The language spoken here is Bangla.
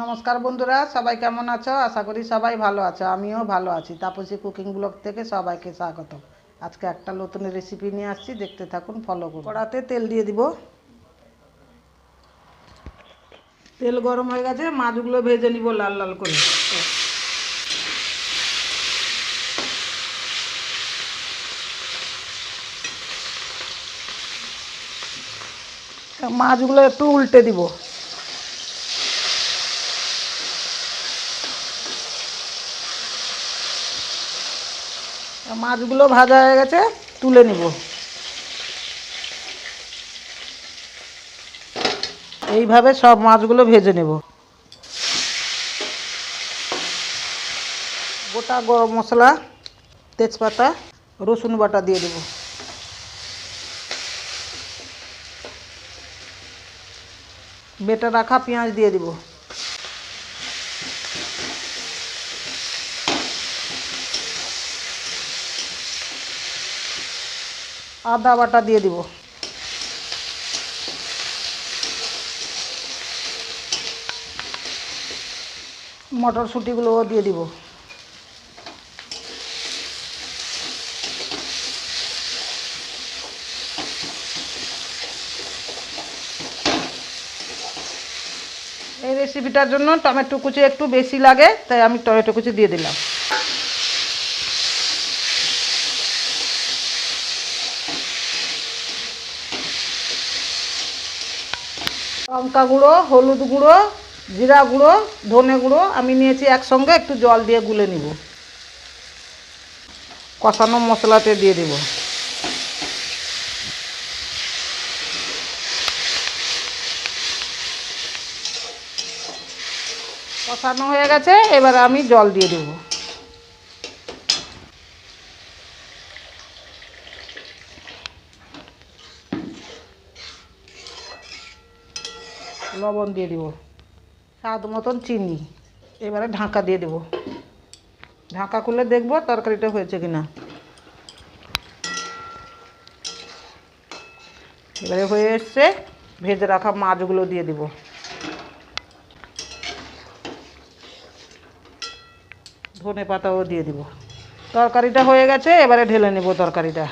নমস্কার বন্ধুরা, সবাই কেমন আছো? আশা করি সবাই ভালো আছো, আমিও ভালো আছি। তাপসী কুকিং ব্লগ থেকে সবাইকে স্বাগত। আজকে একটা নতুন রেসিপি নিয়ে আসছি, দেখতে থাকুন ফলো করুন। কড়াতে তেল দিয়ে দিব। তেল গরম হয়ে গেছে, মাছগুলো ভেজে নিব লাল লাল করে। মাছগুলো একটু উল্টে দিব। মাছগুলো ভাজা হয়ে গেছে, তুলে নিব। এইভাবে সব মাছগুলো ভেজে নেব। গোটা গরম মশলা, তেজপাতা, রসুন বাটা দিয়ে দেব। বেটে রাখা পেঁয়াজ দিয়ে দিব। আদা বাটা দিয়ে দিব। মটরশুঁটিগুলোও দিয়ে দিব। এই রেসিপিটার জন্য টমেটো কুচি একটু বেশি লাগে, তাই আমি টমেটো কুচি দিয়ে দিলাম। লঙ্কা গুঁড়ো, হলুদ গুঁড়ো, জিরা গুঁড়ো, ধনে গুঁড়ো আমি নিয়েছি একসঙ্গে, একটু জল দিয়ে গুলে নিব। কষানো মশলাতে দিয়ে দেব। কষানো হয়ে গেছে, এবার আমি জল দিয়ে দেব। লবণ দিয়ে দিব। স্বাদ মতন চিনি। এবারে ঢাকা দিয়ে দেব। ঢাকা খুলে দেখব তরকারিটা হয়েছে কিনা। এবারে হয়ে এসছে, ভেজে রাখা মাছগুলো দিয়ে দিব। ধনে পাতাও দিয়ে দিব। তরকারিটা হয়ে গেছে এবারে ঢেলে নেব তরকারিটা।